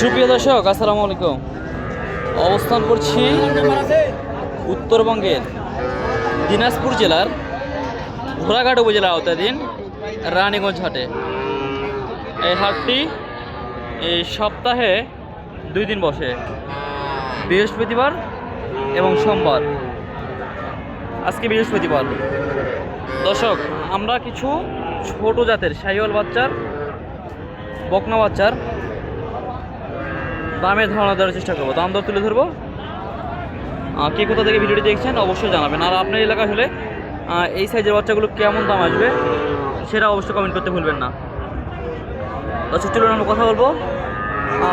সুপ্রিয় দর্শক, আসসালামু আলাইকুম। অবস্থান করছি উত্তরবঙ্গের দিনাজপুর জেলার ঘোড়াঘাট উপজেলার আওতাধীন রানীগঞ্জ হাটে। এই হাটটি এই সপ্তাহে দুই দিন বসে, বৃহস্পতিবার এবং সোমবার। আজকে বৃহস্পতিবার। দর্শক, আমরা কিছু ছোট জাতের শাহিওয়াল বাচ্চার, বকনা বাচ্চার দামের ধারণা দেওয়ার চেষ্টা করব। দাম দর তুলে ধরবো। কে কোথা থেকে ভিডিওটি দেখছেন অবশ্যই জানাবেন। আর আপনার এলাকায় হলে এই সাইজের বাচ্চাগুলো কেমন দাম আসবে, সেটা অবশ্যই কমেন্ট করতে ভুলবেন না। আচ্ছা চলুন আমরা কথা বলব।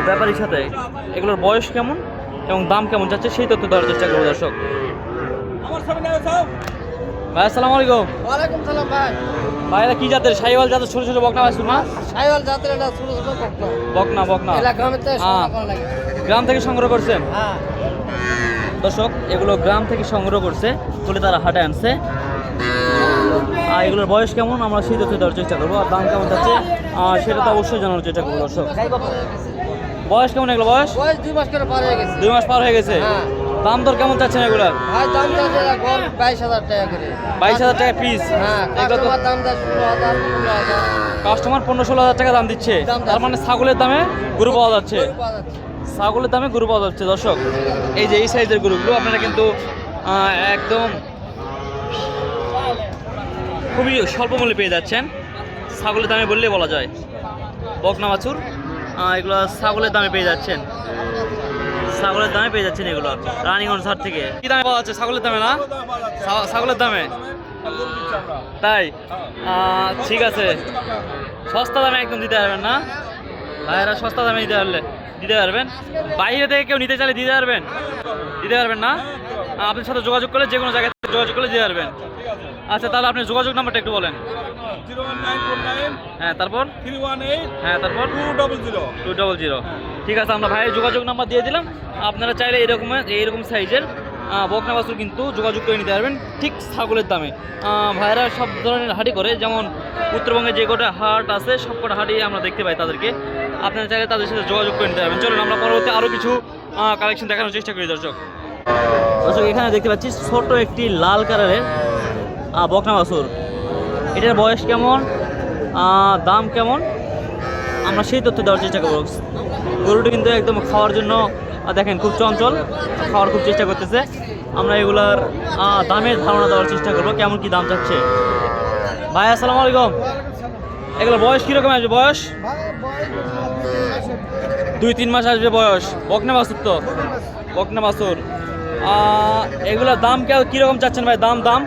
ব্যাপারীর সাথে। এগুলোর বয়স কেমন এবং দাম কেমন যাচ্ছে সেই তথ্য দেওয়ার চেষ্টা করব দর্শক। ভাই আসসালামু আলাইকুম। ওয়ালাইকুম সালাম ভাই। ভাইরা কি জাতের? শাহিওয়াল জাতের ছোট ছোট বকনা বাছুর না সাইওয়াল জাতের এটা ছোট ছোট কক্ষ বকনা বকনা। এলাকা আমি তো হ্যাঁ। করা লাগে। গ্রাম থেকে সংগ্রহ করছেন? হ্যাঁ। দর্শক এগুলো গ্রাম থেকে সংগ্রহ করছে তুলে তারা হাটে আনছে। আর এগুলোর বয়স কেমন? আমরা সেই তথ্য দেওয়ার চেষ্টা করব। আর দাম কেমন যাচ্ছে? আর সেটা তো অবশ্যই জানানোর চেষ্টা করব দর্শক। বয়স কেমন এগুলো বয়স? বয়স দুই মাস করে পার হয়ে গেছে। দুই মাস পার হয়ে গেছে? হ্যাঁ। দাম দর কেমন চাচ্ছেন এগুলার? ভাই দাম এরা গড় বাইশ হাজার টাকা করে। বাইশ হাজার টাকা পিস হ্যাঁ কাস্টমার দাম দেয় ষোলো হাজার কাস্টমার পনেরো ষোলো হাজার টাকা দাম দিচ্ছে। তার মানে ছাগলের দামে গরু পাওয়া যাচ্ছে। ছাগলের দামে গরু পাওয়া যাচ্ছে দর্শক। এই যে এই সাইজের গরুগুলো আপনারা কিন্তু একদম খুবই স্বল্প মূল্যে পেয়ে যাচ্ছেন। ছাগলের দামে বললেই বলা যায়। বকনা বাছুর এগুলো ছাগলের দামে পেয়ে যাচ্ছেন। ছাগলের দামে পেয়ে যাচ্ছেন এগুলো রানীগঞ্জ হাট থেকে। কি দামে পাওয়া যাচ্ছে ছাগলের দামে না? ছাগলের দামে? তাই? ঠিক আছে। সস্তা দামে একদম দিতে পারবেন না? ভাইয়েরা সস্তা দামে দিতে পারলে দিতে পারবেন? বাইরে থেকে কেউ নিতে চাইলে দিতে পারবেন? দিতে পারবেন না? আপনার সাথে যোগাযোগ করলে যে কোনো জায়গায় যোগাযোগ করলে দিতে পারবেন। আচ্ছা তাহলে আপনি যোগাযোগ নাম্বারটা একটু বলেন। হ্যাঁ তারপর? থ্রি ওয়ান এইট হ্যাঁ তারপর? Two double zero. Two double zero. ঠিক আছে আমরা ভাইয়ের যোগাযোগ নাম্বার দিয়ে দিলাম। আপনারা চাইলে এরকম এইরকম সাইজের বকনা বাছুর কিন্তু যোগাযোগ করে নিতে পারবেন ঠিক ছাগলের দামে। আহ, ভাইয়েরা সব ধরনের হাঁটি করে যেমন উত্তরবঙ্গে যে কটা হাট আছে সব কটা হাটই আমরা দেখতে পাই তাদেরকে। আপনারা চাইলে তাদের সাথে যোগাযোগ করে নিতে পারবেন। চলুন আমরা পরবর্তী আরও কিছু কালেকশন দেখানোর চেষ্টা করি দর্শক। দর্শক এখানে দেখতে পাচ্ছি ছোট একটি লাল কালারের বকনা বাছুর। এটার বয়স কেমন? দাম কেমন? আমরা সেই তথ্য দেওয়ার চেষ্টা করব। গরুটি কিন্তু একদম খাওয়ার জন্য দেখেন খুব চঞ্চল খাওয়ার খুব চেষ্টা করতেছে। আমরা এগুলার দামের ধারণা দেওয়ার চেষ্টা করব কেমন কি দাম চাচ্ছে ভাই আসসালামু আলাইকুম। এগুলো বয়স কীরকম আসবে বয়স? দুই তিন মাস আসবে বয়স। বকনা বাছুর তো? বকনা আহ, এগুলোর দাম কে- কীরকম চাচ্ছেন ভাই? দাম দাম?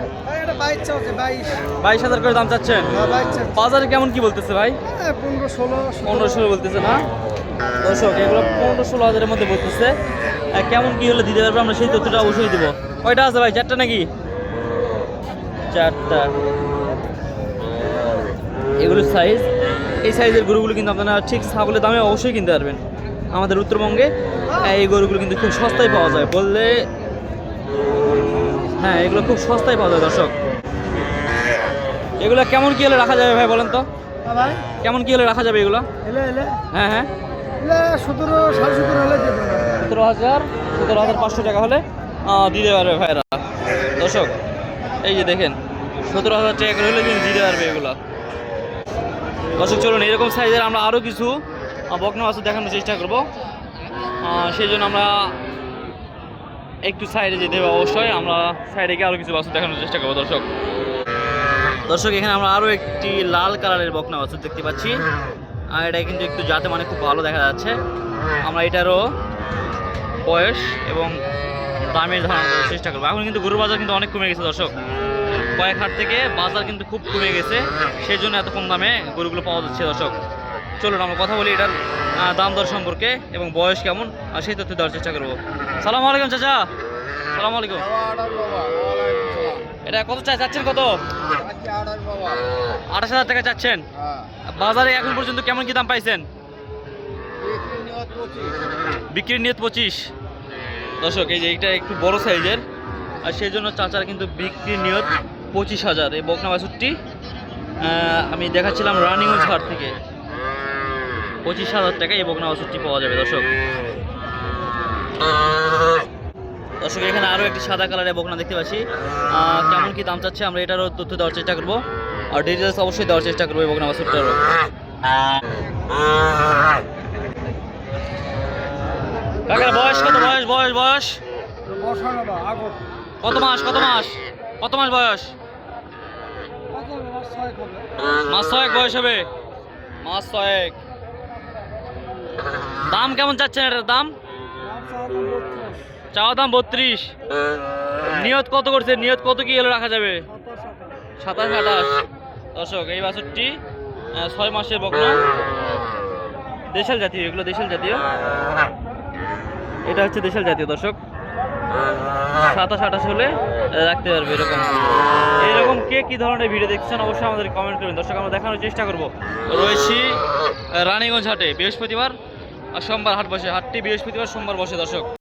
বাইশ। হাজার করে দাম চাচ্ছেন? বাজারে কেমন কি বলতেছে ভাই? পনেরো ষোলো পনেরো ষোলো বলতেছে না? দর্শক এগুলো পনেরো ষোলো হাজারের মধ্যে বলতেছে। কেমন কি হলে দিতে পারব আমরা সেই তথ্যটা অবশ্যই দিব। কয়টা আছে ভাই চারটা নাকি? চারটা। এগুলোর সাইজ এই সাইজের গরুগুলো কিন্তু আপনারা ঠিক ছাগলের দামে অবশ্যই কিনতে পারবেন। আমাদের উত্তরবঙ্গে আহ, এই গরুগুলো কিন্তু খুব সস্তায় পাওয়া যায়। বললে হ্যাঁ এগুলো খুব সস্তায় পাওয়া যায় দর্শক। এগুলো কেমন কি হলে রাখা যাবে ভাই বলেন তো? ভাই কেমন কি হলে রাখা যাবে এগুলো? এলে এলে। হ্যাঁ হ্যাঁ। সতেরো সাড়ে সতেরো হলে সতেরো হাজার সতেরো হাজার পাঁচশো টাকা হলে দিতে পারবে ভাইরা। দর্শক এই যে দেখেন সতেরো হাজার টাকা করে হলে কিন্তু দিতে পারবে এগুলো। দর্শক চলুন এরকম সাইজের আমরা আরও কিছু বকনা বাছুর দেখানোর চেষ্টা করব। সেই জন্য আমরা একটু সাইডে যেতে হবে অবশ্যই, আমরা সাইডে গিয়ে আরও কিছু বাছুর দেখানোর চেষ্টা করব, দর্শক। দর্শক, এখানে আমরা আরও একটি লাল কালারের বকনা বাছুর দেখতে পাচ্ছি। আর এটা কিন্তু একটু যাতে মানে খুব ভালো দেখা যাচ্ছে। আমরা এটারও বয়স এবং দামের ধারণা চেষ্টা করব। এখন কিন্তু গরুর বাজার কিন্তু অনেক কমে গেছে, দর্শক। কয়েক হাট থেকে বাজার কিন্তু খুব কমে গেছে সেই জন্য এত কম দামে গরুগুলো পাওয়া যাচ্ছে, দর্শক। চলুন, আমরা কথা বলি এটার দাম দর সম্পর্কে এবং বয়স কেমন, আর সেই তথ্য দেওয়ার চেষ্টা করব। সালাম আলাইকুম, চাচা। সালাম আলাইকুম। এটা কত চা চাচ্ছেন কত? আঠাশ হাজার টাকা চাচ্ছেন। বাজারে এখন পর্যন্ত কেমন কি দাম পাইছেন? বিক্রির নিয়ত পঁচিশ। দর্শক, এই যে এইটা একটু বড় সাইজের, আর সেই জন্য চাচার কিন্তু বিক্রির নিয়ত পঁচিশ হাজার। এই বকনা বাছুরটি আমি দেখাচ্ছিলাম রানিং হাট থেকে। পঁচিশ হাজার টাকা এই বকনা বাছুরটি পাওয়া যাবে, দর্শক। দর্শক, এখানে আরও একটি সাদা কালারের বকনা দেখতে পাচ্ছি। কেমন কি দাম চাচ্ছে? আমরা এটারও তথ্য দেওয়ার চেষ্টা করব। আর ডিটেলস অবশ্যই দেওয়ার চেষ্টা করব এই বকনা বাছুরটারও বয়স কত? বয়স বয়স বয়স? কত মাস কত মাস? কত মাস বয়স? মাস ছয়েক বয়স হবে। মাস ছয়েক। দাম কেমন চাচ্ছেন এটার দাম? চাওয়া দাম বত্রিশ। নিয়ত কত করছে? নিয়ত কত কি হলে রাখা যাবে? সাতাশ, আঠাশ। দর্শক, এই বাছুরটি ছয় মাসের বকনা। দেশাল জাতীয়, এগুলো দেশাল জাতীয়। এটা হচ্ছে দেশাল জাতীয়, দর্শক। সাতাশ, আঠাশ হলে রাখতে পারবে এরকম। এরকম কে কি ধরনের ভিডিও দেখছেন অবশ্যই আমাদের কমেন্ট করবেন। দর্শক, আমরা দেখানোর চেষ্টা করব। রয়েছি রানীগঞ্জ হাটে, বৃহস্পতিবার। আর সোমবার হাট বসে হাটটি বৃহস্পতিবার সোমবার বসে দর্শক।